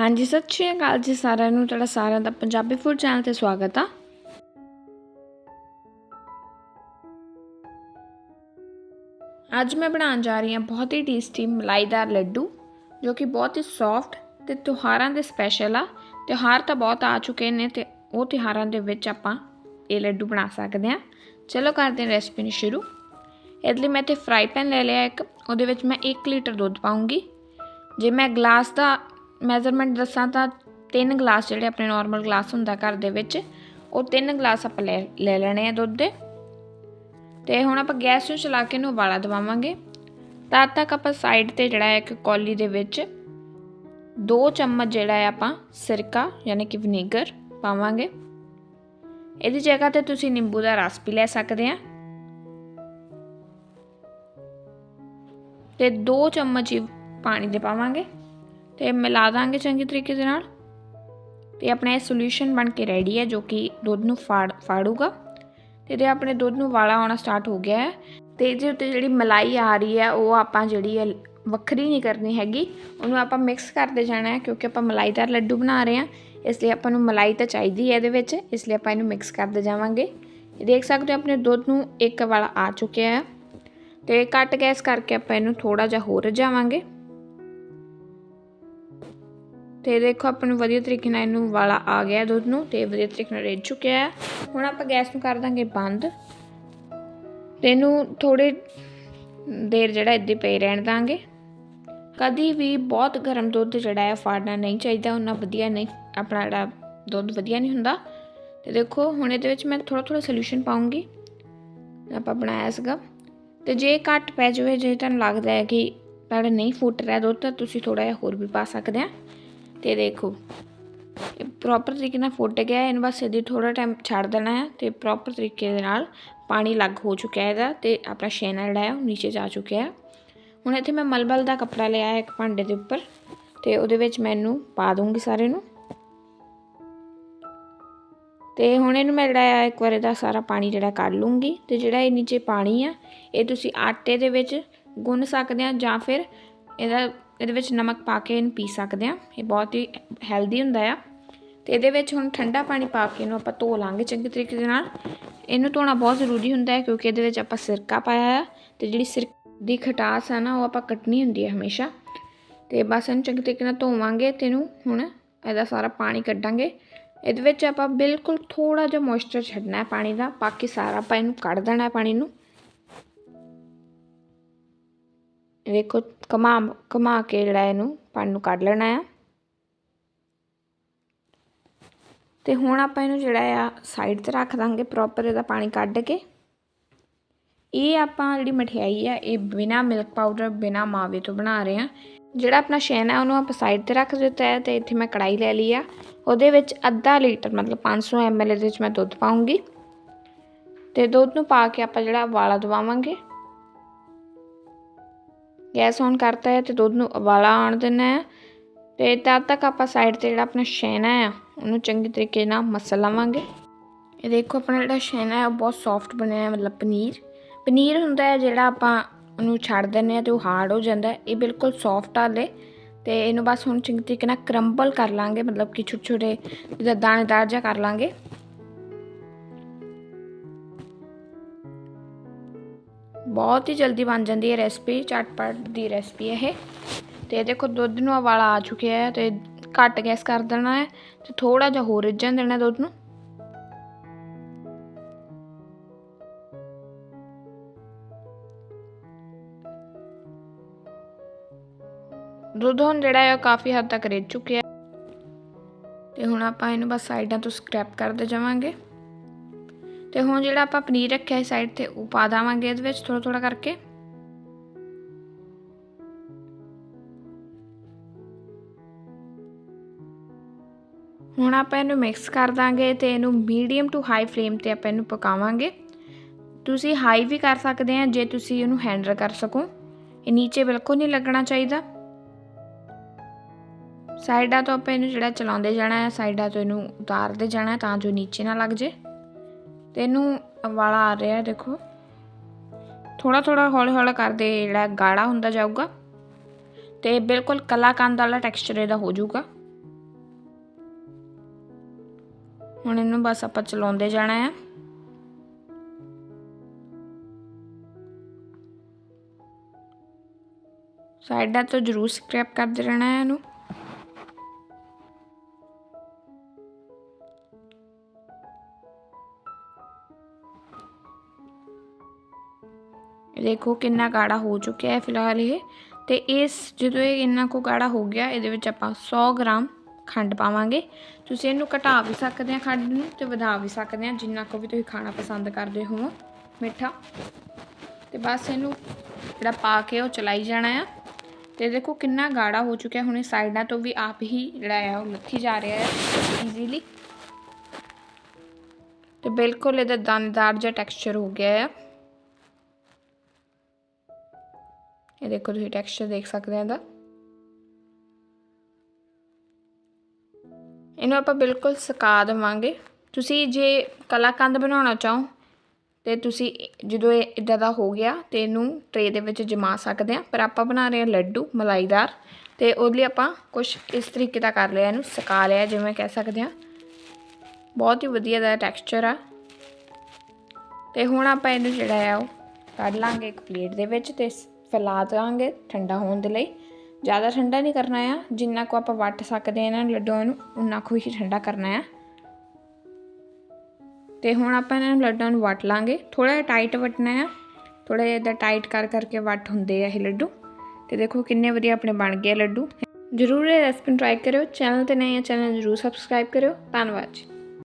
ਹਾਂਜੀ, ਸਤਿ ਸ਼੍ਰੀ ਅਕਾਲ ਜੀ ਸਾਰਿਆਂ ਨੂੰ, ਤੁਹਾਡਾ ਸਾਰਿਆਂ ਦਾ ਪੰਜਾਬੀ ਫੂਡ ਚੈਨਲ ਤੇ ਸਵਾਗਤ ਆ। ਅੱਜ ਮੈਂ ਬਣਾਉਣ ਜਾ ਰਹੀ ਹਾਂ ਬਹੁਤ ਹੀ ਟੇਸਟੀ ਮਲਾਈਦਾਰ ਲੱਡੂ, ਜੋ ਕਿ ਬਹੁਤ ਹੀ ਸੌਫਟ ਤੇ ਤਿਉਹਾਰਾਂ ਦੇ ਸਪੈਸ਼ਲ ਆ। ਤਿਉਹਾਰ ਤਾਂ ਬਹੁਤ ਆ ਚੁੱਕੇ ਨੇ ਤੇ ਉਹ ਤਿਉਹਾਰਾਂ ਦੇ ਵਿੱਚ ਆਪਾਂ ਇਹ ਲੱਡੂ ਬਣਾ ਸਕਦੇ ਹਾਂ। ਚਲੋ ਕਰਦੇ ਹਾਂ ਰੈਸਪੀ ਨੂੰ ਸ਼ੁਰੂ। ਇਹਦੇ ਲਈ ਮੈਂ ਤੇ ਫਰਾਈ ਪੈਨ ਲੈ ਲਿਆ ਇੱਕ, ਉਹਦੇ ਵਿੱਚ ਮੈਂ 1 ਲੀਟਰ ਦੁੱਧ ਪਾਉਂਗੀ ਜੇ ਮੈਂ ਗਲਾਸ ਦਾ ਮੈਜ਼ਰਮੈਂਟ ਦੱਸਾਂ ਤਾਂ ਤਿੰਨ ਗਲਾਸ ਜਿਹੜੇ ਆਪਣੇ ਨਾਰਮਲ ਗਲਾਸ ਹੁੰਦਾ ਘਰ ਦੇ ਵਿੱਚ, ਉਹ ਤਿੰਨ ਗਲਾਸ ਆਪਾਂ ਲੈ ਲੈ ਲੈਣੇ ਆ ਦੁੱਧ ਦੇ। ਤੇ ਹੁਣ ਆਪਾਂ ਗੈਸ ਨੂੰ ਚਲਾ ਕੇ ਇਹਨੂੰ ਉਬਾਲਾ ਦਵਾਵਾਂਗੇ। ਤਦ ਤੱਕ ਆਪਾਂ ਸਾਈਡ ਤੇ ਜਿਹੜਾ ਹੈ ਇੱਕ ਕੌਲੀ ਦੇ ਵਿੱਚ 2 ਚਮਚ ਜਿਹੜਾ ਹੈ ਆਪਾਂ ਸਿਰਕਾ ਯਾਨੀ ਕਿ ਵਿਨੇਗਰ ਪਾਵਾਂਗੇ। ਇਹਦੀ ਜਗ੍ਹਾ ਤੇ ਤੁਸੀਂ ਨਿੰਬੂ ਦਾ ਰਸ ਵੀ ਲੈ ਸਕਦੇ ਆ। ਤੇ 2 ਚਮਚ ਹੀ ਪਾਣੀ ਦੇ ਪਾਵਾਂਗੇ। ਤੇ ਮਿਲਾ ਦਾਂਗੇ ਚੰਗੀ ਤਰੀਕੇ ਦੇ ਨਾਲ। ਤੇ ਆਪਣਾ ਇਹ ਸੋਲੂਸ਼ਨ ਬਣ ਕੇ ਰੈਡੀ ਹੈ, ਜੋ ਕਿ ਦੁੱਧ ਨੂੰ ਫਾੜ, ਫਾੜੂਗਾ। ਤੇ ਤੇ ਆਪਣੇ ਦੁੱਧ ਨੂੰ ਵਾਲਾ ਆਉਣਾ ਸਟਾਰਟ ਹੋ ਗਿਆ ਹੈ। ਤੇ ਇਹਦੇ ਉੱਤੇ ਜਿਹੜੀ ਮਲਾਈ ਆ ਰਹੀ ਹੈ, ਉਹ ਆਪਾਂ ਜਿਹੜੀ ਹੈ, ਵੱਖਰੀ ਨਹੀਂ ਕਰਨੀ ਹੈਗੀ। ਉਹਨੂੰ ਆਪਾਂ ਮਿਕਸ ਕਰਦੇ ਜਾਣਾ ਹੈ, ਕਿਉਂਕਿ ਆਪਾਂ ਮਲਾਈਦਾਰ ਲੱਡੂ ਬਣਾ ਰਹੇ ਹਾਂ। ਇਸ ਲਈ ਆਪਾਂ ਨੂੰ ਮਲਾਈ ਤਾਂ ਚਾਹੀਦੀ ਹੈ ਇਹਦੇ ਵਿੱਚ, ਇਸ ਲਈ ਆਪਾਂ ਇਹਨੂੰ ਮਿਕਸ ਕਰਦੇ ਜਾਵਾਂਗੇ। ਦੇਖ ਸਕਦੇ ਹੋ, ਆਪਣੇ ਦੁੱਧ ਨੂੰ ਇੱਕ ਵਾਲਾ ਆ ਚੁੱਕਿਆ ਹੈ। ਤੇ ਘੱਟ ਗੈਸ ਕਰਕੇ ਆਪਾਂ ਇਹਨੂੰ ਥੋੜਾ ਜਿਹਾ ਹੋਰ ਰਜਾਵਾਂਗੇ। ਤੇ ਦੇਖੋ ਆਪਾਂ ਨੂੰ ਵਧੀਆ ਤਰੀਕੇ ਨਾਲ ਇਹਨੂੰ ਵਾਲਾ ਆ ਗਿਆ ਦੁੱਧ ਨੂੰ ਤੇ ਵਧੀਆ ਤਰੀਕੇ ਨਾਲ ਰਿੱਝ ਚੁੱਕਿਆ ਹੈ। ਹੁਣ ਆਪਾਂ ਗੈਸ ਨੂੰ ਕਰ ਦਾਂਗੇ ਬੰਦ ਤੇ ਇਹਨੂੰ ਥੋੜੇ ਦੇਰ ਜਿਹੜਾ ਇੱਦਾਂ ਪਈ ਰਹਿਣ ਦਾਂਗੇ। ਕਦੀ ਵੀ ਬਹੁਤ ਗਰਮ ਦੁੱਧ ਜਿਹੜਾ ਹੈ ਫਾੜਨਾ ਨਹੀਂ ਚਾਹੀਦਾ ਉਹਨਾਂ ਵਧੀਆ ਨਹੀਂ, ਆਪਣਾ ਜਿਹੜਾ ਦੁੱਧ ਵਧੀਆ ਨਹੀਂ ਹੁੰਦਾ। ਤੇ ਦੇਖੋ ਹੁਣ ਇਹਦੇ ਵਿੱਚ ਮੈਂ ਥੋੜਾ ਥੋੜਾ ਸੋਲੂਸ਼ਨ ਪਾਉਂਗੀ, ਆਪਾਂ ਬਣਾਇਆ ਸੀਗਾ। ਤੇ ਜੇ ਘੱਟ ਪੈ ਜਾਵੇ, ਜੇ ਤੁਹਾਨੂੰ ਲੱਗਦਾ ਹੈ ਕਿ ਤੁਹਾਡਾ ਨਹੀਂ ਫੁੱਟ ਰਿਹਾ ਦੁੱਧ, ਤਾਂ ਤੁਸੀਂ ਥੋੜਾ ਜਿਹਾ ਹੋਰ ਵੀ ਪਾ ਸਕਦੇ ਆ। ਤੇ ਦੇਖੋ। ਇਹ ਪ੍ਰੋਪਰ ਤਰੀਕੇ ਨਾਲ ਫੁੱਟ ਗਿਆ, ਇਹਨੂੰ ਬਸ ਇਹਦੀ ਥੋੜਾ ਟਾਈਮ ਛੱਡ ਦੇਣਾ ਹੈ ਤੇ ਪ੍ਰੋਪਰ ਤਰੀਕੇ ਦੇ ਨਾਲ ਪਾਣੀ ਲੱਗ ਹੋ ਚੁੱਕਿਆ ਹੈ ਇਹਦਾ ਤੇ ਆਪਣਾ ਛੇਨਾ ਜਿਹੜਾ ਹੈ ਉਹ ਨੀਚੇ ਜਾ ਚੁੱਕਿਆ ਹੈ। ਹੁਣ ਇੱਥੇ ਮੈਂ ਮਲਬਲ ਦਾ ਕੱਪੜਾ ਲਿਆ ਹੈ ਇੱਕ ਭਾਂਡੇ ਦੇ ਉੱਪਰ ਤੇ ਉਹਦੇ ਵਿੱਚ ਮੈਂ ਇਹਨੂੰ ਪਾ ਦੂੰਗੀ ਸਾਰੇ ਨੂੰ। ਤੇ ਹੁਣ ਇਹਨੂੰ ਮੈਂ ਜਿਹੜਾ ਆ ਇੱਕ ਵਾਰ ਇਹਦਾ ਸਾਰਾ ਪਾਣੀ ਜਿਹੜਾ ਕੱਢ ਲੂੰਗੀ ਤੇ ਜਿਹੜਾ ਇਹ ਨੀਚੇ ਪਾਣੀ ਆ, ਇਹ ਤੁਸੀਂ ਆਟੇ ਦੇ ਵਿੱਚ ਗੁੰਨ ਸਕਦੇ ਆ ਜਾਂ ਫਿਰ ਇਹਦਾ ਇਹਦੇ ਵਿੱਚ ਨਮਕ ਪਾ ਕੇ ਇਹਨੂੰ ਪੀ ਸਕਦੇ ਆ ਇਹ ਬਹੁਤ ਹੀ ਹੈਲਦੀ ਹੁੰਦਾ ਆ। ਤੇ ਇਹਦੇ ਵਿੱਚ ਹੁਣ ਠੰਡਾ ਪਾਣੀ ਪਾ ਕੇ ਇਹਨੂੰ ਆਪਾਂ ਧੋ ਲਾਂਗੇ ਚੰਗੇ ਤਰੀਕੇ ਦੇ ਨਾਲ। ਇਹਨੂੰ ਧੋਣਾ ਬਹੁਤ ਜ਼ਰੂਰੀ ਹੁੰਦਾ ਹੈ ਕਿਉਂਕਿ ਇਹਦੇ ਵਿੱਚ ਆਪਾਂ ਸਿਰਕਾ ਪਾਇਆ ਆ ਤੇ ਜਿਹੜੀ ਸਿਰ ਦੀ ਖਟਾਸ ਆ ਨਾ, ਉਹ ਆਪਾਂ ਕੱਟਣੀ ਹੁੰਦੀ ਹੈ ਹਮੇਸ਼ਾ। ਤੇ ਬਸ ਇਹਨੂੰ ਚੰਗੇ ਤਰੀਕੇ ਨਾਲ ਧੋਵਾਂਗੇ ਤੇ ਇਹਨੂੰ ਹੁਣ ਇਹਦਾ ਸਾਰਾ ਪਾਣੀ ਕੱਢਾਂਗੇ। ਇਹਦੇ ਵਿੱਚ ਆਪਾਂ ਬਿਲਕੁਲ ਥੋੜਾ ਜਿਹਾ ਮੋਇਸਚਰ ਛੱਡਣਾ ਹੈ ਪਾਣੀ ਦਾ। ਬਾਕੀ ਸਾਰਾ ਆਪਾਂ ਇਹਨੂੰ ਕੱਢ ਦੇਣਾ ਹੈ ਪਾਣੀ ਨੂੰ। ਦੇਖੋ ਕਮਾ ਕਮਾ ਕੇ ਜਿਹੜਾ ਇਹਨੂੰ ਪਾਣੀ ਨੂੰ ਕੱਢ ਲੈਣਾ ਆ ਤੇ ਹੁਣ ਆਪਾਂ ਇਹਨੂੰ ਜਿਹੜਾ ਆ ਸਾਈਡ ਤੇ ਰੱਖ ਦਾਂਗੇ ਪ੍ਰੋਪਰ ਇਹਦਾ ਪਾਣੀ ਕੱਢ ਕੇ ਇਹ ਆਪਾਂ ਜਿਹੜੀ ਮਠਿਆਈ ਆ ਇਹ ਬਿਨਾ ਮਿਲਕ ਪਾਊਡਰ ਬਿਨਾ ਮਾਵੇ ਤੋਂ ਬਣਾ ਰਹੇ ਆ ਜਿਹੜਾ ਆਪਣਾ ਸ਼ੈਨ ਹੈ ਉਹਨੂੰ ਆਪਾਂ ਸਾਈਡ ਤੇ ਰੱਖ ਦਿੱਤਾ ਹੈ ਤੇ ਇੱਥੇ ਮੈਂ ਕੜਾਈ ਲੈ ਲਈ ਆ ਉਹਦੇ ਵਿੱਚ ਅੱਧਾ ਲੀਟਰ ਮਤਲਬ 500 ml ਦੇ ਵਿੱਚ ਮੈਂ ਦੁੱਧ ਪਾਉਂਗੀ ਤੇ ਦੁੱਧ ਨੂੰ ਪਾ ਕੇ ਆਪਾਂ ਜਿਹੜਾ ਵਾਲਾ ਦਵਾਵਾਂਗੇ ਗੈਸ ਔਨ ਕਰਤਾ ਹੈ ਤੇ ਦੁੱਧ ਨੂੰ ਉਬਾਲਾ ਆਉਣ ਦੇਣਾ ਹੈ। ਤੇ ਤਦ ਤੱਕ ਆਪਾਂ ਸਾਈਡ ਤੇ ਜਿਹੜਾ ਆਪਣਾ ਛੈਣਾ ਆ ਉਹਨੂੰ ਚੰਗੇ ਤਰੀਕੇ ਨਾਲ ਮਸਲ ਲਵਾਂਗੇ। ਇਹ ਦੇਖੋ ਆਪਣਾ ਜਿਹੜਾ ਛੈਣਾ ਹੈ, ਉਹ ਬਹੁਤ ਸੌਫਟ ਬਣਿਆ ਹੈ, ਮਤਲਬ ਪਨੀਰ। ਪਨੀਰ ਹੁੰਦਾ ਹੈ ਜਿਹੜਾ ਆਪਾਂ ਉਹਨੂੰ ਛੱਡ ਦਿੰਦੇ ਆ ਤੇ ਉਹ ਹਾਰਡ ਹੋ ਜਾਂਦਾ ਹੈ। ਇਹ ਬਿਲਕੁਲ ਸੌਫਟ ਆਲੇ ਤੇ ਇਹਨੂੰ ਬਸ ਹੁਣ ਚੰਗੇ ਤਰੀਕੇ ਨਾਲ ਕਰੰਬਲ ਕਰ ਲਾਂਗੇ, ਮਤਲਬ ਕਿ ਛੋਟੇ ਛੋਟੇ ਜਿੱਦਾਂ ਦਾਣੇਦਾਰ ਜਿਹਾ ਕਰ ਲਾਂਗੇ। ਬਹੁਤ ਹੀ ਜਲਦੀ ਬਣ ਜਾਂਦੀ ਹੈ ਰੈਸਪੀ ਝਟਪਟ ਦੀ ਰੈਸਪੀ ਇਹ। ਤੇ ਦੇਖੋ, ਦੁੱਧ ਨੂੰ ਉਬਾਲਾ ਆ ਚੁੱਕਿਆ ਹੈ ਤੇ ਘੱਟ ਗੈਸ ਕਰ ਦੇਣਾ ਹੈ ਤੇ ਥੋੜਾ ਜਿਹਾ ਹੋਰ ਰਿੱਝਣ ਦੇਣਾ ਦੁੱਧ ਨੂੰ। ਦੁੱਧ ਹੁਣ ਜਿਹੜਾ ਹੈ ਕਾਫੀ ਹੱਦ ਤੱਕ ਰਿੱਝ ਚੁੱਕਿਆ ਤੇ ਹੁਣ ਆਪਾਂ ਇਹਨੂੰ ਬਸ ਸਾਈਡਾਂ ਤੋਂ ਸਕ੍ਰੈਪ ਕਰਦੇ ਜਾਵਾਂਗੇ। ਤੇ ਹੁਣ ਜਿਹੜਾ ਆਪਾਂ ਪਨੀਰ ਰੱਖਿਆ ਹੈ ਸਾਈਡ ਤੇ, ਉਹ ਪਾ ਦਾਵਾਂਗੇ ਇਹਦੇ ਵਿੱਚ ਥੋੜਾ ਥੋੜਾ ਕਰਕੇ। ਹੁਣ ਆਪਾਂ ਇਹਨੂੰ ਮਿਕਸ ਕਰ ਦਾਂਗੇ ਤੇ ਇਹਨੂੰ ਮੀਡੀਅਮ ਟੂ ਹਾਈ ਫਲੇਮ ਤੇ ਆਪਾਂ ਇਹਨੂੰ ਪਕਾਵਾਂਗੇ। ਤੁਸੀਂ ਹਾਈ ਵੀ ਕਰ ਸਕਦੇ ਆ, ਜੇ ਤੁਸੀਂ ਇਹਨੂੰ ਹੈਂਡਲ ਕਰ ਸਕੋ। ਇਹ ਨੀਚੇ ਬਿਲਕੁਲ ਨਹੀਂ ਲੱਗਣਾ ਚਾਹੀਦਾ। ਸਾਈਡਾਂ ਤੋਂ ਆਪਾਂ ਇਹਨੂੰ ਜਿਹੜਾ ਚਲਾਉਂਦੇ ਜਾਣਾ ਹੈ ਸਾਈਡਾਂ ਤੋਂ ਇਹਨੂੰ ਉਤਾਰਦੇ ਜਾਣਾ ਤਾਂ ਜੋ ਨੀਚੇ ਨਾ ਲੱਗ ਜੇ ਤੇ ਇਹਨੂੰ ਵਾਲਾ ਆ ਰਿਹਾ ਦੇਖੋ। ਥੋੜਾ ਥੋੜਾ ਹੌਲੀ ਹੌਲੀ ਕਰਦੇ ਜਿਹੜਾ ਗਾੜਾ ਹੁੰਦਾ ਜਾਊਗਾ ਤੇ ਬਿਲਕੁਲ ਕਲਾਕੰਦ ਵਾਲਾ ਟੈਕਸਚਰ ਇਹਦਾ ਹੋ ਜਾਊਗਾ। ਹੁਣ ਇਹਨੂੰ ਬਸ ਆਪਾਂ ਚਲਾਉਂਦੇ ਜਾਣਾ ਹੈ। ਸਾਈਡਾਂ ਤੋਂ ਜ਼ਰੂਰ ਸਕ੍ਰੈਪ ਕਰਦੇ ਰਹਿਣਾ ਹੈ ਇਹਨੂੰ। ਦੇਖੋ ਕਿੰਨਾ ਗਾੜਾ ਹੋ ਚੁੱਕਿਆ ਹੈ ਫਿਲਹਾਲ ਇਹ। ਤੇ ਇਸ ਜਦੋਂ ਇਹ ਇੰਨਾ ਕੋ ਗਾੜਾ ਹੋ ਗਿਆ, ਇਹਦੇ ਵਿੱਚ ਆਪਾਂ 100 ਗ੍ਰਾਮ ਖੰਡ ਪਾਵਾਂਗੇ। ਤੁਸੀਂ ਇਹਨੂੰ ਘਟਾ ਵੀ ਸਕਦੇ ਆ ਖੰਡ ਨੂੰ ਤੇ ਵਧਾ ਵੀ ਸਕਦੇ ਆ, ਜਿੰਨਾ ਕੋ ਵੀ ਤੁਸੀਂ ਖਾਣਾ ਪਸੰਦ ਕਰਦੇ ਹੋ। ਮਿੱਠਾ। ਤੇ ਬਸ ਇਹਨੂੰ ਜਿਹੜਾ ਪਾ ਕੇ ਉਹ ਚਲਾਈ ਜਾਣਾ ਆ। ਤੇ ਦੇਖੋ ਕਿੰਨਾ ਗਾੜਾ ਹੋ ਚੁੱਕਿਆ, ਹੁਣ ਇਹ ਸਾਈਡਾਂ ਤੋਂ ਵੀ ਆਪ ਹੀ ਜਿਹੜਾ ਆ, ਉਹ ਲੱਥੀ ਜਾ ਰਿਹਾ ਹੈ ਈਜ਼ੀਲੀ ਤੇ ਬਿਲਕੁਲ ਇਹਦਾ ਦਾਣੇਦਾਰ ਜਿਹਾ ਟੈਕਸਚਰ ਹੋ ਗਿਆ ਆ। ਇਹ ਦੇਖੋ ਤੁਸੀਂ ਟੈਕਸਚਰ ਦੇਖ ਸਕਦੇ ਆ ਇਹਦਾ। ਇਹਨੂੰ ਆਪਾਂ ਬਿਲਕੁਲ ਸੁਕਾ ਦੇਵਾਂਗੇ। ਤੁਸੀਂ ਜੇ ਕਲਾਕੰਦ ਬਣਾਉਣਾ ਚਾਹੋ, ਤੇ ਤੁਸੀਂ ਜਦੋਂ ਇਹ ਇਦਾਂ ਦਾ ਹੋ ਗਿਆ, ਤੇ ਇਹਨੂੰ ਟਰੇ ਦੇ ਵਿੱਚ ਜਮਾ ਸਕਦੇ ਆ। ਪਰ ਆਪਾਂ ਬਣਾ ਰਹੇ ਹਾਂ ਲੱਡੂ, ਮਲਾਈਦਾਰ, ਤੇ ਉਹਦੇ ਲਈ ਆਪਾਂ ਕੁਝ ਇਸ ਤਰੀਕੇ ਦਾ ਕਰ ਲਿਆ, ਇਹਨੂੰ ਸੁਕਾ ਲਿਆ, ਜਿਵੇਂ ਕਹਿ ਸਕਦੇ ਆ। ਬਹੁਤ ਹੀ ਵਧੀਆ ਦਾ ਟੈਕਸਚਰ ਆ। ਤੇ ਹੁਣ ਆਪਾਂ ਇਹਨੂੰ ਜਿਹੜਾ ਆ, ਉਹ ਕੱਢ ਲਾਂਗੇ ਇੱਕ ਪਲੇਟ ਦੇ ਵਿੱਚ, ਤੇ ਫੈਲਾ ਦਾਂਗੇ ਠੰਡਾ ਹੋਣ ਦੇ ਲਈ। ਜ਼ਿਆਦਾ ਠੰਡਾ ਨਹੀਂ ਕਰਨਾ ਆ। ਜਿੰਨਾ ਕੋ ਆਪਾਂ ਵੱਟ ਸਕਦੇ ਹਾਂ ਇਹਨਾਂ ਲੱਡੂਆਂ ਨੂੰ, ਉਨਾ ਕੁ ਹੀ ਠੰਡਾ ਕਰਨਾ ਆ। ਤੇ ਹੁਣ ਆਪਾਂ ਇਹਨਾਂ ਨੂੰ ਲੱਡੂਆਂ ਨੂੰ ਵੱਟ ਲਾਂਗੇ। ਥੋੜਾ ਜਿਹਾ ਟਾਈਟ ਵੱਟਣਾ ਆ। ਥੋੜਾ ਜਿਹਾ ਇਦਾਂ ਟਾਈਟ ਕਰ ਕਰਕੇ ਵੱਟ ਹੁੰਦੇ ਆ ਇਹ ਲੱਡੂ। ਤੇ ਦੇਖੋ ਕਿੰਨੇ ਵਧੀਆ ਆਪਣੇ ਬਣ ਗਏ ਲੱਡੂ। ਜ਼ਰੂਰ ਇਹ ਰੈਸਪੀ ਟਰਾਈ ਕਰਿਓ। ਚੈਨਲ ਤੇ ਨਏ ਆ, ਚੈਨਲ ਜ਼ਰੂਰ ਸਬਸਕ੍ਰਾਈਬ ਕਰਿਓ। ਧੰਨਵਾਦ ਜੀ।